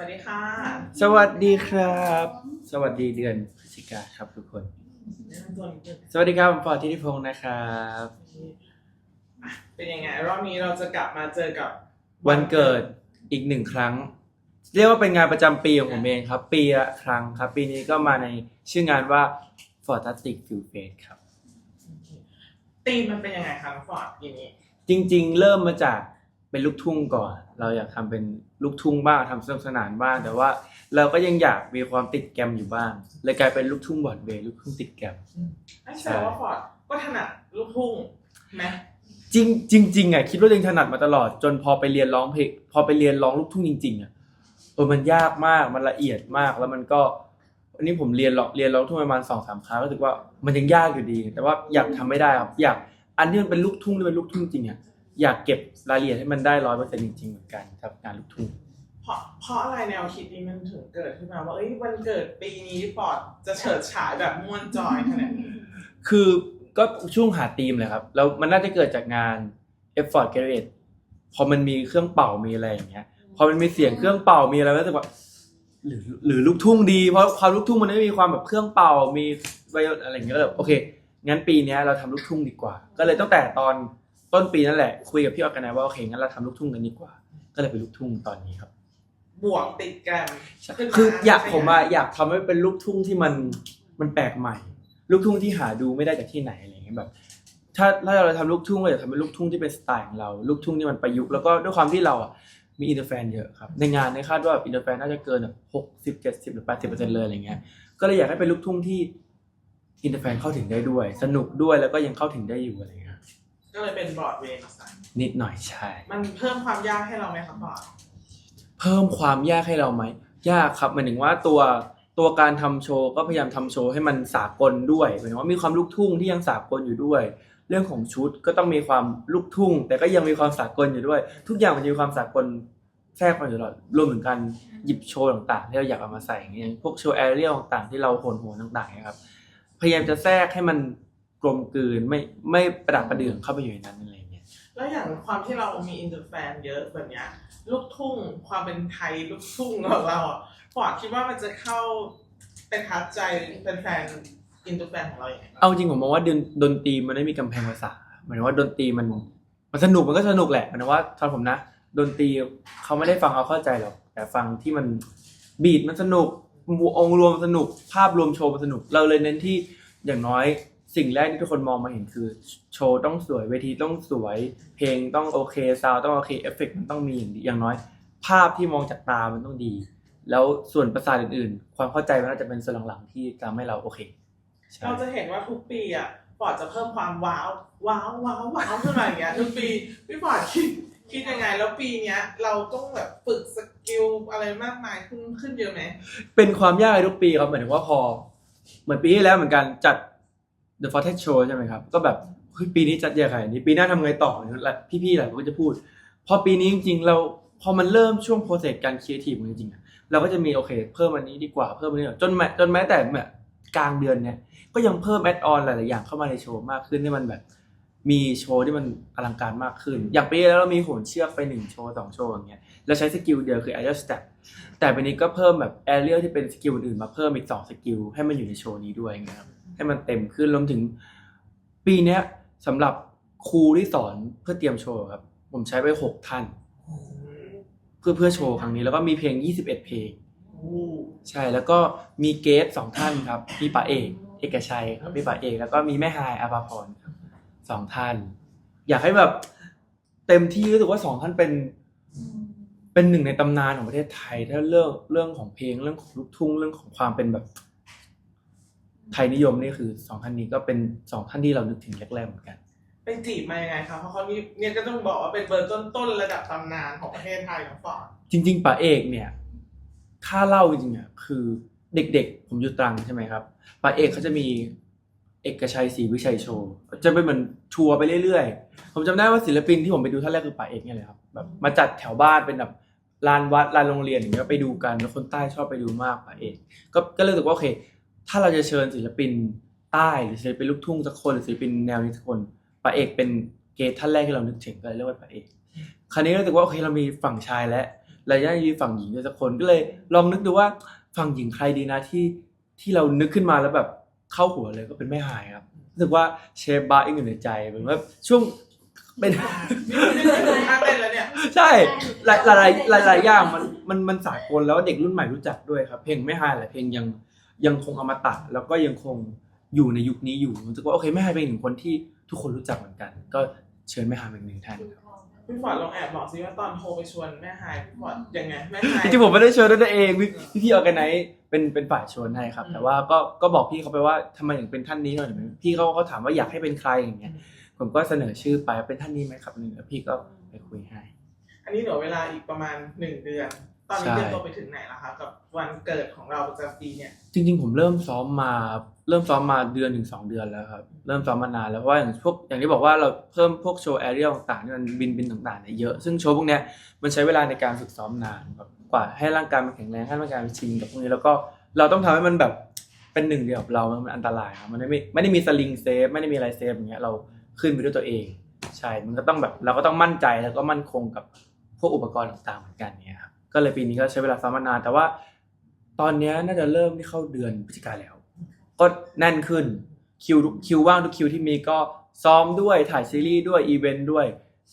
วัสดีค่ะ สวัสดีครับ สวัสดีเดือนพฤศจิกาครับทุกคน แนะนำตัวนิดนึงสวัสดีครับผมปอทิติพงศ์นะครับ อะเป็นยังไง รอบนี้เราจะกลับมาเจอกับวันเกิดอีกหนึ่งครั้ง เรียกว่าเป็นงานประจำปีของผมเองครับ ปีละครั้งครับ ปีนี้ก็มาในชื่องานว่า Fantastic f i l Fest ครับ ตีมมันเป็นยังไงคะน้องฟอร์ดปีนี้จริงๆ เริ่มมาจาก เป็นลูกทุ่งก่อน เราอยากทำเป็นลูกทุ่งบ้างทำสนุกสนานบ้างแต่ว่า เราก็ยังอยากมีความติดแกรมอยู่บ้างเลยกลายเป็นลูกทุ่งบอดเวย์ลูกทุ่งติดแกรมนั่นแสดงว่าฟอร์ดก็ถนัดลูกทุ่งไหมจริงจริงๆอะคิดว่าตัวเองถนัดมาตลอดจนพอไปเรียนร้องเพลงพอไปเรียนร้องลูกทุ่งจริงๆอะเออมันยากมากมันละเอียดมากแล้วมันก็อันนี้ผมเรียนร้องเรียนร้องทุ่งประมาณสองสามครั้งก็รู้สึกว่ามันยังยากอยู่ดี แต่ว่าอยากทำไม่ได้ครับอยากอันที่มันเป็นลูกทุ่งที่เป็นลูกทุ่งจริงอะ อยากเก็บรายละเอียดให้มันได้ร้อยเปอร์เซ็นต์จริงๆเหมือนกันครับงานลูกทุ่งเพราะเพราะอะไรแนวคิดนี้มันถึงเกิดขึ้นมาว่าเอ้ยวันเกิดปีนี้ฟอร์ดจะเฉิดฉายแบบม่วนจอยขนาดนี้คือก็ช่วงหาธีมเลยครับ แล้วมันน่าจะเกิดจากงาน e f f o r t g a r a g e พอมันมีเครื่องเป่ามีอะไรอย่างเงี้ยพอมันมีเสียงเครื่องเป่ามีอะไรก็รู้สึกว่าหรือหรือลูกทุ่งดีเพราะความลูกทุ่งมันไม่มีความแบบเครื่องเป่ามีไวโอลินอะไรอย่างเงี้ยก็เลยโอเคงั้นปีเนี้ยเราทำลูกทุ่งดีกว่า ก็เลยตั้งแต่ตอน ต้นปีนั่นแหละคุยกับพี่ออกกันนะว่าโอเคงั้นเราทำลูกทุ่งกันดีกว่า ก็เลยเป็นลูกทุ่งตอนนี้ครับ บวกติดแกรมขึ้นคืออยากใช่ไหผมอะอยากทำให้เป็นลูกทุ่งที่มันมันแปลกใหม่ ลูกทุ่งที่หาดูไม่ได้จากที่ไหนอะไรอย่างเงี้ยแบบ ถ้าถ้าเราทำลูกทุ่งเราอยากทำเป็นลูกทุ่งที่เป็นสไตล์ของเรา ลูกทุ่งที่มันประยุกต์แล้วก็ด้วยความที่เราอะมีอินเตอร์แฟนเยอะครับในงานในยคาดว่าอินเตอร์แฟนน่าจะเกินแบบหกสิบเจ็ดสิบหรือแปดสิบเปอร์เซ็นต์เลยอะไรเงี้ยก็เลยอยากให้เป็นลูกทุ่งที่อินเตอร์แฟนเข้าถึงได้ด้วย สนุกด้วยแล้วก็ยังเข้าถึงได้อยู่อะไรเงี้ย ก็เลยเป็นบรอดเวย์มาใส่นิดหน่อยใช่ มันเพิ่มความยากให้เราไหมครับฟอร์ดเพิ่มความยากให้เราไหมยากครับหมายถึงว่าตัวตัวการทำโชว์ก็พยายามทำโชว์ให้มันสากลด้วยหมายถึงว่ามีความลูกทุ่งที่ยังสากลอยู่ด้วย เรื่องของชุดก็ต้องมีความลูกทุ่ง แต่ก็ยังมีความสากลอยู่ด้วย ทุกอย่างมันจะมีความสากลแทรกมาอยู่ตลอดรวมถึงการหยิบโชว์ต่างๆ ที่เราอยากเอามาใส่อย่างเงี้ยพวกโชว์แอเรียลต่างๆที่เราโหนโหนต่างๆนะครับพยายามจะแทรกให้มัน กลมกลืนไม่ไม่ประดับประเดื่องเข้าไปอยู่ในนั้นอะไรอย่างเงี้ยแล้วอย่างความที่เรามีอินเตอร์แฟนเยอะแบบเนี้ยลูกทุ่งความเป็นไทยลูกทุ่งของเราอะฟอร์ดคิดว่ามันจะเข้าเป็นทัดใจเป็นแฟนอินเตอร์แฟนของเราอย่างไรบ้างเอาจริงผมมองว่าดนดนตรีมันไม่มีกำแพงภาษาหมายถึงว่าดนตรีมันมันสนุกมันก็สนุกแหละหมายถึงว่าสำหรับผมนะ ดนตรีเขาไม่ได้ฟังเอาเข้าใจหรอกแต่ฟังที่มันบีทมันสนุกองค์รวมมันสนุกภาพรวมโชว์มันสนุก เราเลยเน้นที่อย่างน้อย สิ่งแรกที่ทุกคนมองมาเห็นคือโชว์ต้องสวยเวทีต้องสวย เพลงต้องโอเคซาวต้องโอเคเอฟเฟกต์มันต้องมีอย่างดีอย่างน้อย ภาพที่มองจากตามันต้องดี แล้วส่วนประสาทอื่นๆ ความเข้าใจมันน่าจะเป็นส่วนหลังๆที่ทำให้เราโอเคใช่เราจะเห็นว่าทุกปีอะฟอร์ดจะเพิ่มความว้าวว้าวว้าวว้าวขึ้นมาอย่างเงี้ยทุกปีพี่ฟอร์ดคิดคิดยังไง แล้วปีเนี้ย เราต้องแบบฝึกสกิลอะไรมากมายขึ้นขึ้นเยอะไหมเป็นความยากในทุกปีครับหมายถึงว่าพอ เหมือนปีที่แล้วเหมือนกันจัด The f o r t e Show ใช่ไหมครับ ก็แบบเฮ้ยปีนี้จัดใหญ่ขนาดนี้ปีหน้าทำไงต่อแล้วพี่ๆหลายคนก็จะพูด พอปีนี้จริงๆเราพอมันเริ่มช่วงโปรเซสการคิดทีมจริงๆเราก็จะมีโอเค เพิ่มอันนี้ดีกว่าเพิ่มอันนี้จนแม้จนแม้แต่แบบกลางเดือนเนี่ยก็ยังเพิ่มแอดออนหลายๆอย่างเข้ามาในโชว์มากขึ้นให้มันแบบ มีโชว์ที่มันอลังการมากขึ้น อย่างปีแล้วเรามีโหนเชือกไปหนึ่งโชว์สองโชว์อย่างเงี้ยแล้วใช้สกิลเดียวคือ aerial step แต่ปีนี้ก็เพิ่มแบบ aerial ที่เป็นสกิลอื่นมาเพิ่มอีกสองสกิลให้มันอยู่ในโชว์นี้ด้วยอย่างเงี้ยครับ ให้มันเต็มขึ้นรวมถึง ปีเนี้ยสำหรับครูที่สอนเพื่อเตรียมโชว์ครับ ผมใช้ไปหกท่าน เพื่อเพื่อโชว์ครั้งนี้แล้วก็มีเพลง 21 เพลง ใช่แล้วก็มีเกสสองท่านครับพี่ป๋าเอกเอกชัยครับพี่ป๋าเอกแล้วก็มีแม่ฮายอาภาพรครับสองท่าน อยากให้แบบเต็มที่รู้สึกว่าสองท่านเป็น เป็นหนึ่งในตำนานของประเทศไทยถ้าเรื่องเรื่องของเพลงเรื่องของลูกทุ่งเรื่องของความเป็นแบบ ไทยนิยมนี่คือสองท่านนี้ก็เป็นสองท่านที่เรานึกถึงแรกๆเหมือนกัน เป็นจีบมายังไงครับเพราะเขานี่เนี่ยก็ต้องบอกว่าเป็นเบอร์ต้นๆระดับตำนานของประเทศไทยของฟอร์ดจริง ๆป๋าเอกเนี่ยค่าเล่าจริงๆอะคือเด็กๆ ผมอยู่ตรังใช่ไหมครับป๋าเอกเขาจะมีเอกชัยศรีวิชัยโชว์จะเป็นเหมือนทัวร์ไปเรื่อยๆ ผมจำได้ว่าศิลปินที่ผมไปดูท่านแรกคือป๋าเอกเนี่ยเลยครับแบบมาจัดแถวบ้านเป็นแบบลานวัดลานโรงเรียนอย่างเงี้ยไปดูกันแล้วคนใต้ชอบไปดูมากป๋าเอก ก็ก็เลยรู้สึกว่าโอเค ถ้าเราจะเชิญศิลปินใต้หรือศิลปินลูกทุ่งสักคนหรือศิลปินแนวนี้สักคนป๋าเอกเป็นเกสท่านแรกที่เรานึกถึงก็เลยเรียกว่าป๋าเอก คราวนี้รู้สึกว่าโอเคเรามีฝั่งชายแล้วระยะยีฝั่งหญิงด้วยสักคนก็เลยลองนึกดูว่าฝั่งหญิงใครดีนะที่ที่เรานึกขึ้นมาแล้วแบบเข้าหัวเลยก็เป็นแม่หายครับรู้สึกว่าเชฟบาร์อีกอยู่ในใจเหมือนว่าช่วงเป็นนี่คือท่าเต้นแล้วเนี่ยใช่หลายหลายหลายหลายอย่างมันมันมันสากลแล้วเด็กรุ่นใหม่รู้จักด้วยครับ เพลงไม่หายหลายเพลงยัง ยังคงอมตะแล้วก็ยังคงอยู่ในยุคนี้อยู่รู้สึกว่าโอเคไม่หายเป็นหนึ่งคนที่ทุกคนรู้จักเหมือนกัน ก็เชิญไม่หายเป็นหนึ่งท่านครับพี่ฟอร์ดลองแอบบอกซิว่าตอนโทรไปชวนแม่ไฮายพี่ฟอร์ดยังไงแม่ไฮายจริงๆผมไม่ได้เชิญด้วยตัวเองพี่พี่พี่ออแกไนเป็นเป็นฝ่ายชวนให้ครับอืมแต่ว่าก็ก็บอกพี่เขาไปว่าทำไมถึงเป็นท่านนี้หน่อยพี่เขาเขาถามว่าอยากให้เป็นใครอย่างเงี้ยผมก็เสนอชื่อไปว่าเป็นท่านนี้ไหมครับหนึ่งแล้วพี่ก็ไปคุยให้ อันนี้เหลือเวลาอีกประมาณหนึ่งเดือน ตอนนี้เตรียมตัวไปถึงไหนแล้วคะกับวันเกิดของเราประจำปีเนี่ย จริง ๆ ผมเริ่มซ้อมมา เริ่มซ้อมมาเดือนถึงสองเดือนแล้วครับ เริ่มซ้อมมานานแล้วเพราะว่าอย่างพวกอย่างที่บอกว่าเราเพิ่มพวกโชว์แอเรียลต่างๆที่มันบินบินต่างๆเนี่ยเยอะ ซึ่งโชว์พวกเนี้ยมันใช้เวลาในการฝึกซ้อมนานแบบกว่าให้ร่างกายมันแข็งแรงให้ร่างกายมันชินกับพวกนี้แล้วก็เราต้องทำให้มันแบบเป็นหนึ่งเดียวกับเรา มันอันตรายครับ มันไม่ไม่ได้มีสลิงเซฟไม่ได้มีอะไรเซฟอย่างเงี้ยเราขึ้นไปด้วยตัวเอง ใช่ มันก็ต้องแบบเราก็ต้องมั่นใจแล้วก็มั่นคงกับพวกอุปกรณ์ต่างๆเหมือนกันเนี่ยครับ ก็เลยปีนี้ก็ใช้เวลาซ้อมมานาน แต่ว่า ตอนเนี้ยน่าจะเริ่มที่เข้าเดือนพฤศจิกาแล้ว ก็แน่นขึ้นคิวทุกคิวว่างทุกคิวที่มีก็ซ้อมด้วยถ่ายซีรีส์ด้วยอีเวนต์ด้วย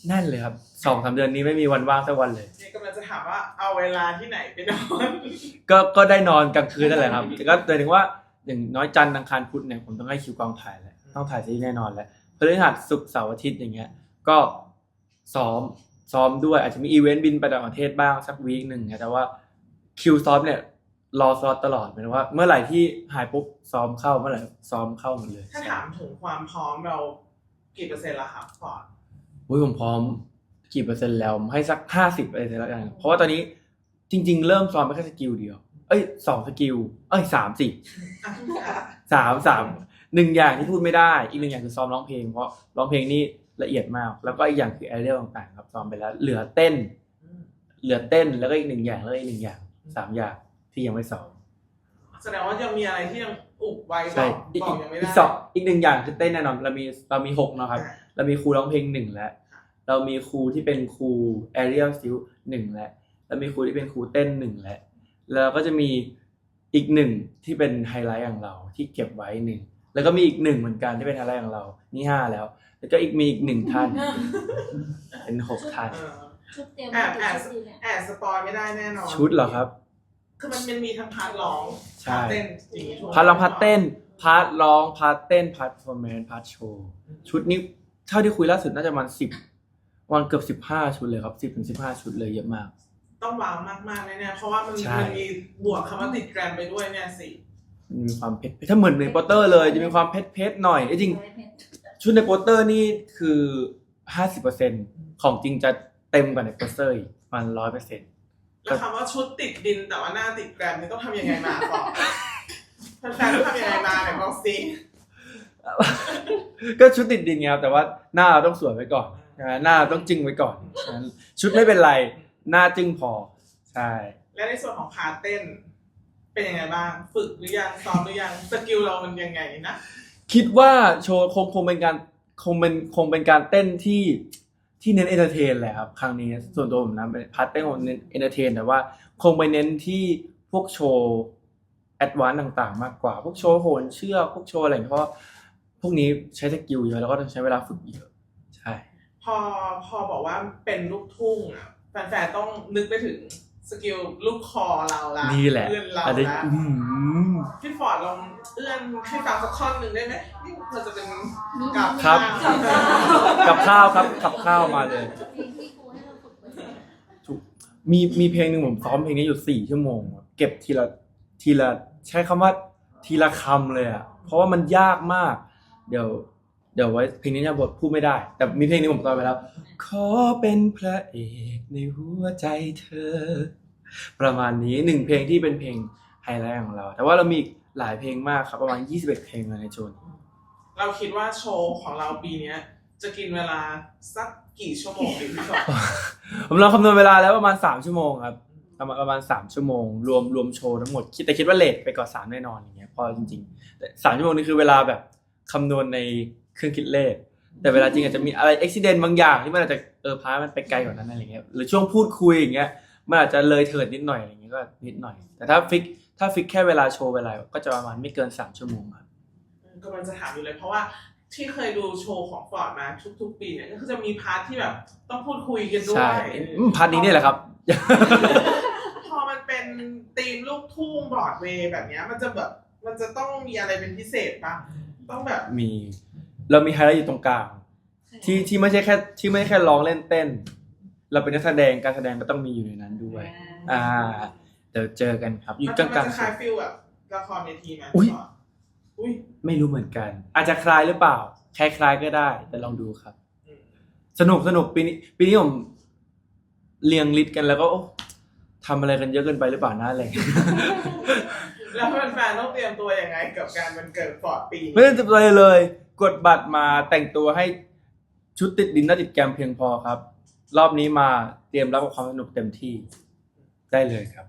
แน่นเลยครับสองสามเดือนนี้ไม่มีวันว่างสักวันเลยเนี่ยกำลังจะถามว่าเอาเวลาที่ไหนไปนอนก็ก็ได้นอนกลางคืนนั่นแหละครับแต่ก็หมายถึงว่าอย่างน้อยจันทร์อังคารพุธเนี่ยผมต้องให้คิวกองถ่ายแหละต้องถ่ายซีรีส์แน่นอนแหละพฤหัสศุกร์เสาร์อาทิตย์อย่างเงี้ย ก็ซ้อม ซ้อมด้วย อาจจะมีอีเวนต์บินไปต่างประเทศบ้างสักวีคหนึ่งเนี่ยแต่ว่าคิวซ้อมเนี่ยรอซ้อมตลอดหมายถึงว่า เมื่อไหร่ที่หายปุ๊บซ้อมเข้าเมื่อไหร่ซ้อมเข้าหมดเลยถ้าถามถึงความพร้อมเรากี่เปอร์เซ็นต์ละครับฟอร์ดอุ้ยผมพร้อมกี่เปอร์เซ็นต์แล้วผมให้สักห้าสิบเปอร์เซ็นต์แล้วกันเพราะว่าตอนนี้จริง ๆ เริ่มซ้อมไปแค่สกิลเดียว เอ้ยสองสกิลเอ้ยสามสิอะอะสามสามหนึ่งอย่างที่พูดไม่ได้ อีกหนึ่งอย่างคือซ้อมร้องเพลง เพราะร้องเพลงนี่ ละเอียดมาก แล้วก็อีกอย่างคือแอเรียลต่างๆ ครับซ้อมไปแล้ว เหลือเต้น เหลือเต้นแล้วก็อีกหนึ่งอย่างแล้วก็อีกหนึ่งอย่างสามอย่างที่ยังไม่ซ้อมแสดงว่ายังมีอะไรที่ยังอุบไว้บใช่อกอีกบอกยังไม่อีได้ กสองอีกหนึ่งอย่างคือเต้นแน่นอนเรามีเรามีหกเนาะครับอะเรามีครูร้องเพลงหนึ่งแล้ว เรามีครูที่เป็นครูแอเรียลซิลหนึ่งแล้วเรามีครูที่เป็นครูเต้นหนึ่งแล้วแล้วก็จะมีอีกหนึ่งที่เป็นไฮไลท์ของเราที่เก็บไว้หนึ่ง แล้วก็มีอีกหนึ่งเหมือนกันที่เป็นไฮไลท์ของเรา นี่ห้าแล้ว แล้วก็อีกมีอีกหนึ่งท่าน เป็นหกท่าน เออ ชุดเตรียมแอบแอบ ชุดดีเนี่ยแอบสปอยไม่ได้แน่นอนชุดเหรอครับ คือมันมันมีทั้งพาร์ทร้องใช่ พาร์ทเต้นอย่างงี้ถูกไหมพาร์ทร้องพาร์ทเต้นพาร์ทร้องพาร์ทเต้นพาร์ทเพอร์แมนพาร์ทโชว์ชุดนี้เท่าที่คุยล่าสุดน่าจะประมาณสิบวันเกือบสิบห้าชุดเลยครับสิบถึงสิบห้าชุดเลยเยอะมาก ต้องว้าวมากๆแน่ๆเพราะว่ามันใช่ มันมีบวกคำว่าติดแกรมไปด้วยเนี่ยสิ มันมีความเผ็ดถ้าเหมือนในโปสเตอร์เลยจะมีความเผ็ดเผ็ดๆหน่อยเอ้ยจริง ชุดในโปสเตอร์นี่คือห้าสิบเปอร์เซ็นของจริงจะเต็มกว่าในโปสเตอร์อีกประมาณร้อยเปอร์เซ็นต์แล้วคำว่าชุดติดดินแต่ว่าหน้าติดแกรมนี่ต้องทำยังไงมาก่อนแฟนๆต้องทำยังไงมาไหนบอกสิก็ชุดติดดินไงครับแต่ว่าหน้าเราต้องสวยไว้ก่อนใช่ไหมหน้าเราต้องจึงไว้ก่อนฉะนั้นชุดไม่เป็นไร หน้าจึงพอใช่และในส่วนของพาร์ทเต้น เป็นยังไงบ้าง ฝึกหรือยังซ้อมหรือยังสกิลเรามันยังไงนะ คิดว่าโชว์คงคงเป็นการคงเป็นคงเป็นการเต้นที่ที่เน้นเอนเตอร์เทนแหละครับครั้งนี้ส่วนตัวผมนะเป็นพาร์ทเต้นของเน้นเอนเตอร์เทนแต่ว่าคงไปเน้นที่พวกโชว์แอดวานซ์ต่างๆ มากกว่า พวกโชว์โหนเชือกพวกโชว์อะไรอย่างเงี้ยเพราะว่าพวกนี้ใช้สกิลเยอะแล้วก็ต้องใช้เวลาฝึกเยอะใช่ พอพอบอกว่าเป็นลูกทุ่งอะแฟนๆต้องนึกไปถึง สกิลลูกคอเราละนี่แหละเอื้อนเราอันนี้ละอื้อหือพี่ฟอร์ดลองเอื้อนให้ฟังสักท่อนหนึ่งได้ไหมนี่มันจะเป็นมีกับครับ ข้าวกับข้าวครับกับข้าวมาเลย เพลงที่ครูให้เราฝึกไว้มีมีเพลงหนึ่งผมซ้อมเพลงนี้อยู่สี่ชั่วโมงเก็บทีละทีละใช้คำว่าทีละคำเลยอะเพราะว่ามันยากมาก เดี๋ยว เดี๋ยวไว้เพลงนี้เนี่ยบทพูดไม่ได้ แต่มีเพลงนี้ผมซ้อมไปแล้ว ขอเป็นพระเอกในหัวใจเธอ ประมาณนี้หนึ่งเพลงที่เป็นเพลงไฮไลท์ของเรา แต่ว่าเรามีอีกหลายเพลงมากครับประมาณ 21 เพลงเลยในโจนเราคิดว่าโชว์ของเราปีเนี้ย จะกินเวลาสักกี่ชั่วโมงดีพี่ฟอร์ดผมลองคำนวณเวลาแล้วประมาณ 3 ชั่วโมงครับประมาณประมาณ3ชั่วโมง รวมรวมโชว์ทั้งหมดคิดแต่คิดว่าเลทไปก่อน3แน่นอนอย่างเงี้ยเพอจริงๆแต่สามชั่วโมงนี่คือเวลาแบบคำนวณใน เครื่องคิดเลข แต่เวลาจริงอาจจะมีอะไรอุบิเหตุบางอย่างที่มันอาจจะเออพามันไปไกลกว่านั้นอะไรเงี้ยหรือช่วงพูดคุยอย่างเงี้ยมันอาจจะเลยเถิดนิดหน่อยอะไรอย่างเงี้ยก็นิดหน่อย แต่ถ้าฟิกถ้าฟิกแค่เวลาโชว์เวลาก็จะประมาณไม่เกินสามชั่วโมงครับกำลังจะถามอยู่เลยเพราะว่าที่เคยดูโชว์ของฟอร์ดมาทุกๆปีเนี่ยก็คือจะมีพาร์ทที่แบบต้องพูดคุยกันด้วใช่ยอืมพาร์ทนี้เนี่ยแหละครับ พอมันเป็นธีมลูกทุ่งบรอดเวย์แบบเนี้ยมันจะแบบมันจะต้องมีอะไรเป็นพิเศษปะต้องแบบมี เรามีไฮไลท์อยู่ตรงกลางที่ที่ไม่ใช่แค่ที่ไม่ใช่แค่ร้องเล่นเต้น เราเป็นนักแสดงการแสดงก็ต้องมีอยู่ในนั้นด้วย อ่าเดี๋ยวเจอกันครับอยู่มันกจะลางมันกจะคล้ายฟิลแบบละครเวทีไหมอุ๊ยฟร์ดอุ้ยไม่รู้เหมือนกัน อาจจะคล้ายหรือเปล่า คล้ายๆก็ได้ แต่ลองดูครับอืมสนุกสนุกปีนี้ปีนี้ผมเรียงลิสต์กันแล้วก็โอ้ทำอะไรกันเยอะเกินไปหรือเปล่านะอะไรอย่างเงี้ยแล้วแฟนๆต้องเตรียมตัวยังไงกับการมันเกิดฟอร์ดปีนี้ไม่ได้เตรียมตัวอะไรเลย กดบัตรมาแต่งตัวให้ชุดติดดินหน้าติดแกรมเพียงพอครับ รอบนี้มาเตรียมรับกับความสนุกเต็มที่ได้เลยครับ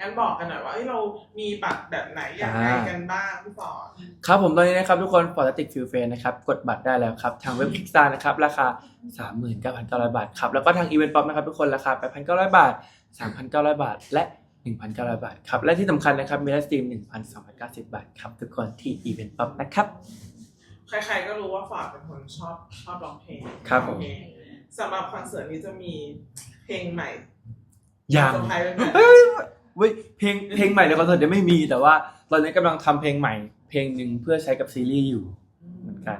งั้นบอกกันหน่อยว่าเอ้ยเรามีบัตรแบบไหนยังไงกันบ้างพี่ฟอร์ดครับผมตอนนี้นะครับทุกคนฟอร์ติกฟิลเฟนนะครับกดบัตรได้แล้วครับ ทางเว็บคิกซานะครับ ราคา 39,900 บาทครับ แล้วก็ทางอีเวนต์ป๊อปนะครับทุกคนราคา 8,900 บาท 3,900 บาท และ 1,900 บาทครับ และที่สำคัญนะครับมีไลฟ์สตรีม1,290 บาทครับทุกคนที่อีเวนต์ป๊อปนะครับ ใครๆก็รู้ว่าฟอร์ดเป็นคนชอบชอบร้องเพลงครับผมโอเสำหรับคอนเสิร์ตนี้จะมีเพลงใหม่ยังเซอร์ไพรส์เป็นแบบเฮ้ยเว้ยเพลงเพลงใหม่ในคอนเสิร์ตยังไม่มีแต่ว่าตอนนี้กำลังทำเพลงใหม่ เพลงหนึ่งเพื่อใช้กับซีรีส์อยู่เหมือนกัน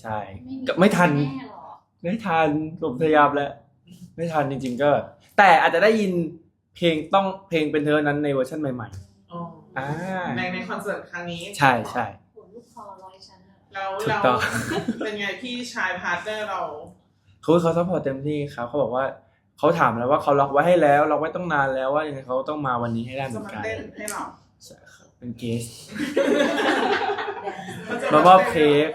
ใช่ ก็ไม่ทันแน่หรอกไม่ทันผมพยายามแล้ว ไม่ทันจริง ๆ ก็ แต่อาจจะได้ยินเพลงต้องเพลงเป็นเธอนั้นในเวอร์ชันใหม่อ๋อๆอ่าในในคอนเสิร์ตครั้งนี้ ใช่ใช่ขนลูกคอร้อยชั้นอะ แล้วถูกเราต้อง เป็นไงพี่ชายพาร์ทเนอร์เราเขาเขาซัพพอร์ตเต็มที่ครับเขาบอกว่าเขาถามแล้วว่าเขาล็อกไว้ให้แล้วล็อกไว้ต้องนานแล้วว่ายังไงเขาต้องมาวันนี้ให้ได้เหมืจะอนมากันเต้นให้เราใช่ครับเป็นเกสมันจะมามอบเค้ก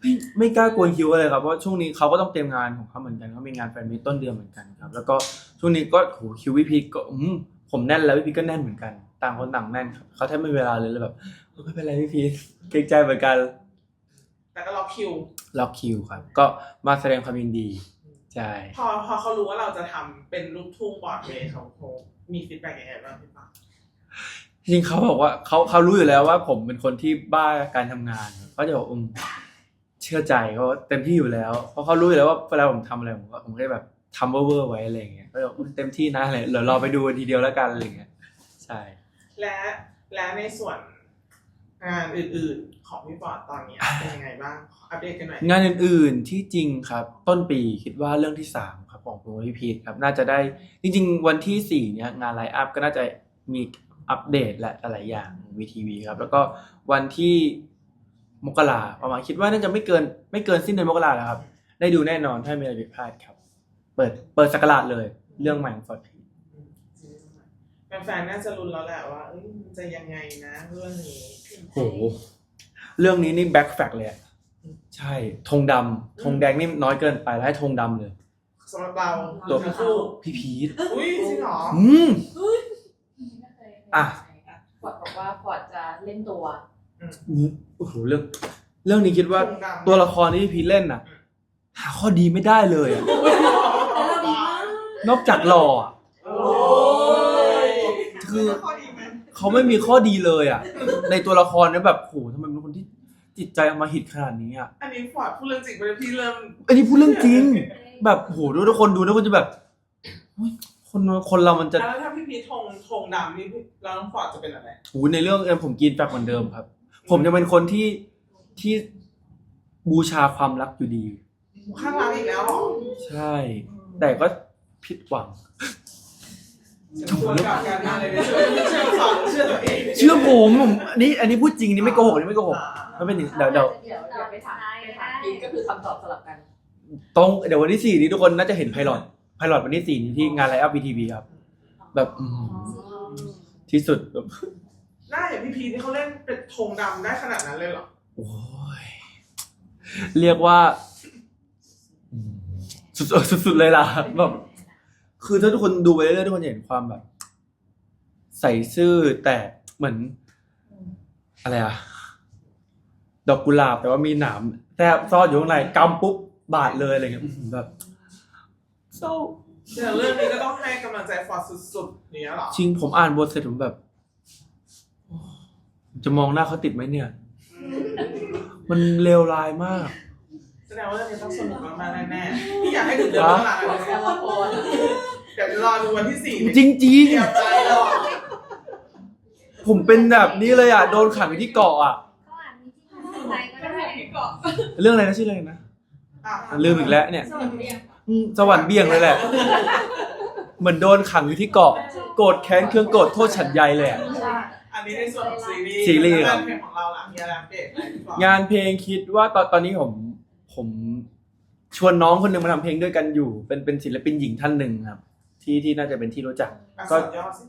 ไม่ไม่กล้ากวนคิวเลยครับเพราะช่วงนี้เขาก็ต้องเตรียมงานของเขาเหมือนกันเขามีงานแฟนมิตต้นเดือนเหมือนกันครับ แล้วก็ช่วงนี้ก็โหคิววิพีก็อืมผมแน่นแล้ววิพีก็แน่นเหมือนกัน ต่างคนต่างแน่นครับเขาแทบไม่มีเวลาเลยเลยแบบเออไม่เป็นไรวิพีเกรงใจเหมือนกัน แต่ก็รอคิว ล็อกคิวครับ ก็มาแสดงความยินดีใช่พอพอเขารู้ว่าเราจะทำเป็นลูกทุ่งบอร์ดเวย์เขาเขามีฟีดแบ็กยังไงบ้างพี่ปาจริงๆเขาบอกว่าเขาเขารู้อยู่แล้วว่าผมเป็นคนที่บ้าการทำงานเขาจะบอกอืมเชื่อใจเขาเต็มที่อยู่แล้ว เพราะเขารู้อยู่แล้วว่าเวลาผมทำอะไรผมก็ผมก็จะแบบทำเวอร์ๆไว้อะไรอย่างเงี้ยก็จะบอกอืมเต็มที่นะอะไรเดี๋ยวรอไปดูกันทีเดียวแล้วกันอะไรอย่างเงี้ยใช่ และและในส่วน งานอื่นๆ ของพี่ปอดตอนนี้เป็นยังไงบ้างอัปเดตกันหน่อยงานอื่นๆที่จริงครับ ต้นปีคิดว่าเรื่องที่สามครับของผมพี่พีทครับน่าจะได้จริง ๆ วันที่สี่เนี่ยงานไลฟ์อัพก็น่าจะมีอัปเดตและหลายอย่างวีทีวีครับ แล้วก็วันที่มกราประมาณคิดว่าน่าจะไม่เกิน ไม่เกินสิ้นเดือนมกราแล้วครับ ได้ดูแน่นอนถ้าไม่มีอะไรผิดพลาดครับ เปิดเปิดสกราดเลย เรื่องใหม่ของฟอร์ดพี แฟนๆน่าจะรุนแล้วแหละว่าเอ้ยมันจะยังไงนะเรื่องนี้โหเรื่องนี้นี่แบ็คแฟกเลยอะใช่ธงดำธงแดงนี่น้อยเกินไปแล้วให้ธงดำเลย สำหรับเราตัว ทั้งคู่พี่พีทอุ้ยจริงเหรออืมไม่เคยอะฟอร์ดบอกว่าฟอร์ดจะเล่นตัว นี่โอ้โหเรื่อง เรื่องนี้คิดว่าธงดำตัวละครที่พี่พีทเล่นน่ะ หาข้อดีไม่ได้เลยอะแล้วเราดีมากนอกจากหล่ออะโอ้ย คือข้อดีไหมเขาไม่มีข้อดีเลยอะ ในตัวละครเนี่ยแบบโหทำไมเป็นคนที่จิตใจอำมหิตขนาดนี้อะ อันนี้ฟอร์ดพูดเรื่องจริงไปเลยพี่เริ่มอันนี้พูดเรื่องจริง แบบโหทุกคนดูทุกคนจะแบบเฮ้ยคนคนเรามันจะแล้วถ้าพี่พีทธงธงดำนี่พี่แล้วน้องฟอร์ดจะเป็นอะไรโหในเรื่องเอ็มผมกินแบบเหมือนเดิมครับ ผมจะเป็นคนที่ที่บูชาความรักอยู่ดี ข้างหลังอีกแล้วเหรอใช่ แต่ก็ผิดหวังฉัน ควรกลับกันมาเลยไม่เชื่อไม่เชื่อฟอร์ดเชื่อตัวเองเชื่อผมผมอันนี้อันนี้พูดจริงอันนี้ไม่โกหกอันนี้ไม่โกหกอ่ามันเป็นอย่างเดี๋ยวเดี๋ยวเดี๋ยวเดี๋ยวไปถามไปถามพีทก็คือคำตอบสลับกัน ตรงเดี๋ยววันที่สี่นี้ทุกคนน่าจะเห็นไพลอตไพลอตวันที่สี่นี้ที่งานไลฟ์อัพบีทีวีครับ แบบอืมที่สุดแบบหน้าอย่างพี่พีทนี่เขาเล่นเป็นธงดำได้ขนาดนั้นเลยเหรอโอ้ยเรียกว่าอืมสุดๆสุดๆเลยล่ะแบบ คือถ้าทุกคนดูไปเรื่อยๆทุกคนจะเห็นความแบบ ใส่ซื่อแต่เหมือน อะไรอะดอกกุหลาบแต่ว่ามีหนามแทบซ่อนอยู่ข้างในกำปุ๊บบาดเลยอะไรเงี้ยอื้อหือแบบเศร้าแต่เรื่องนี้ก็ต้องให้กำลังใจฟอร์ดสุดๆอย่างเนี้ยเหรอจริงผมอ่านบทเสร็จผมแบบโอ้จะมองหน้าเขาติดไหมเนี่ยมันเลวร้ายมาก แสดงว่าเรื่องนี้ต้องสนุกมากๆแน่ๆพี่อยากให้ถึงเดือนมกราคมแค่ว่าโพส เดี๋ยวรอดูวันที่สี่จริงจริงเตรียมใจรอๆผมเป็นแบบนี้เลยอะโดนขังอยู่ที่เกาะอะเขาอ่านมีที่ไหนก็ได้เรื่องอะไรนะชื่ออะไรนะอะลืมอีกแล้วเนี่ยสวัสดีอืมสวรรค์เบี่ยงเลยแหละ เหมือนโดนขังอยู่ที่เกาะ โกรธแค้นเครื่องโกรธโทษฉันใยเลยอะ อันนี้ในส่วนของซีรีส์ซีรีส์คแล้รัวบงานเพลงของเราล่ะมีอะไรอัปเดตไหมพี่ฟอร์ดงานเพลงคิดว่าตอนตอนนี้ผมผมชวนน้องคนหนึ่งมาทำเพลงด้วยกันอยู่ เป็นเป็นศิลปินหญิงท่านหนึ่งครับ ที่ที่น่าจะเป็นที่รู้จักอักก็ษรย่อสิ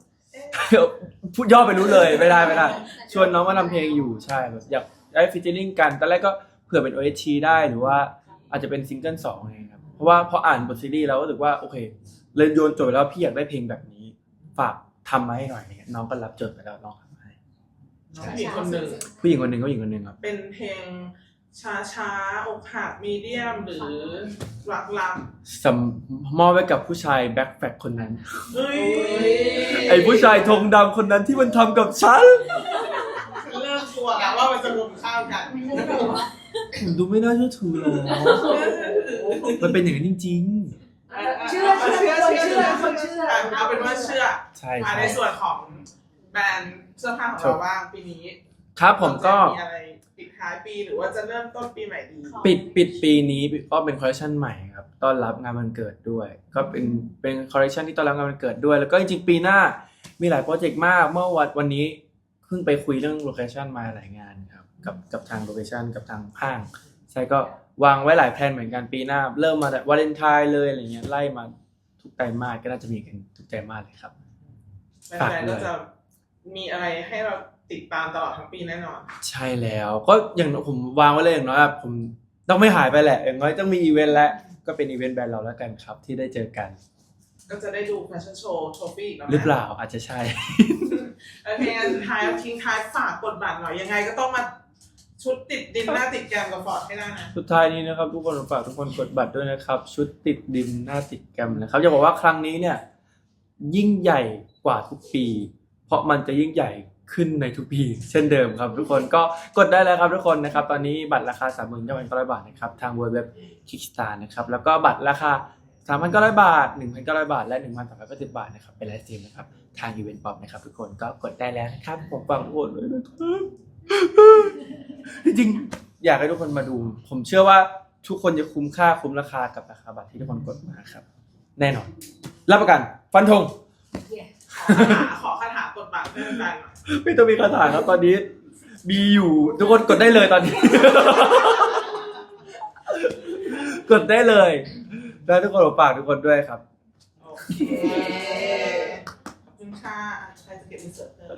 พูดย่อไปรู้เลยไม่ได้ไม่ได้ ชวนน้องมาทำเพลงอยู่ใช่แบบอยากได้ฟิชเจอริงกันตอนแรกก็เผื่อเป็น OST ได้หรือว่าอาจจะเป็นซิงเกิลสองอะไรอย่างเงี้ยครับเพราะว่าพออ่านบทซีรีส์แล้วก็รู้สึกว่าโอเคเลยโยนโจทย์แล้วพี่อยากได้เพลงแบบนี้ ฝากทำมาให้หน่อยอะไรเงี้ยน้องก็รับโจทย์ไปแล้วน้องทำให้น้องผู้หญิงคนหนึ่งผู้หญิงคนหนึ่งก็ผู้หญิงคนหนึ่งครับเป็นเพลง ช้าช้าๆอกหักมีเดียมหรือรักรักสำมอบไว้กับผู้ชายแบ็คแฟคคนนั้นเฮ้ยไอ้ผู้ชายธงดำคนนั้นที่มันทำกับฉัน เริ่มกลัวแล้วว่ามันจะรวมข้าวกันผมดูไม่น่าเชื่อถือหรอกมันเป็นอย่างนั้นจริง เชื่อเชื่อคนเชื่อคนเชื่ออะเอาเป็นว่าเชื่อๆ ใช่อะใช่ในส่วนของแบรนด์เสื้อผ้าของเราบ้างปีนี้ครับผมก็ เราจะมีอะไรปิด ท้ายปีหรือว่าจะเริ่มต้นปีใหม่ดี ปิดปิดปีนี้ก็เป็นคอลเลคชันใหม่ครับต้อนรับงานวันเกิดด้วย ก็เป็นเป็นคอลเลคชันที่ต้อนรับงานวันเกิดด้วย แล้วก็จริงๆปีหน้ามีหลายโปรเจกต์มากเมื่อวันวันนี้เพิ่งไปคุยเรื่องโลเคชันมาหลายงานครับกับกับทางโลเคชันกับทางห้างใช่ก็วางไว้หลายแผนเหมือนกันปีหน้า เริ่มมาแต่วาเลนไทน์เลยอะไรเงี้ยไล่มาทุกไตรมาสก็น่าจะมีกันทุกไตรมาสเลยครับ แฟนๆก็จะมีอะไรให้เรา ติดตามตลอดทั้งปีแน่นอน ใช่แล้ว ก็อย่างผมวางไว้เลยอย่างน้อยอะผมต้องไม่หายไปแหละ อย่างน้อยต้องมีอีเวนต์แล้วก็เป็นอีเวนต์แบรนด์เราแล้วกันครับ ที่ได้เจอกัน ก็จะได้ดูแฟชั่นโชว์โทฟี่อีกแล้วนะหรือเปล่าอาจจะใช่ โอเคงั้นท้ายเอาทิ้งท้ายฝากกดบัตรหน่อยยังไงก็ต้องมาชุดติดดินหน้าติดแกรมกับฟอร์ดให้ได้นะ สุดท้ายนี้นะครับทุกคนฝากทุกคนกดบัตรด้วยนะครับ ชุดติดดินหน้าติดแกรมนะครับจะบอกว่าครั้งนี้เนี่ย ยิ่งใหญ่กว่าทุกปี เพราะมันจะยิ่งใหญ่ ขึ้นในทุกปีเช่นเดิมครับ ทุกคนก็กดได้แล้วครับทุกคนนะครับ ตอนนี้บัตรราคา 3 9 9 0 0บาทนะครับทางเว็บคิกสตาร์นะครับแล้วก็บัตรราคา 3,900 บาท 1,900 บาท และ 1,390 บาทนะครับเป็นไลฟ์สตรีมนะครับทางอีเวนต์ป๊อปนะครับทุกคนก็กดได้แล้วนะครับผมฟังทุกคนเลยนะครับจริงๆอยากให้ทุกคนมาดู ผมเชื่อว่าทุกคนจะคุ้มค่าคุ้มราคากับราคาบัตรที่ทุกคนกดมาครับ แน่นอน รับประกัน ฟันธงขอคาถากดบัตรให้แฟนๆหน่อย ไม่ต้องมีคาถาครับตอนนี้มีอยู่ทุกคนกดได้เลยตอนนี้ กดได้เลยแล้วทุกคนผมฝากทุกคนด้วยครับ โอเค ขอบคุณค่ะใครจะเก็บอินเสิร์ตเพิ่ม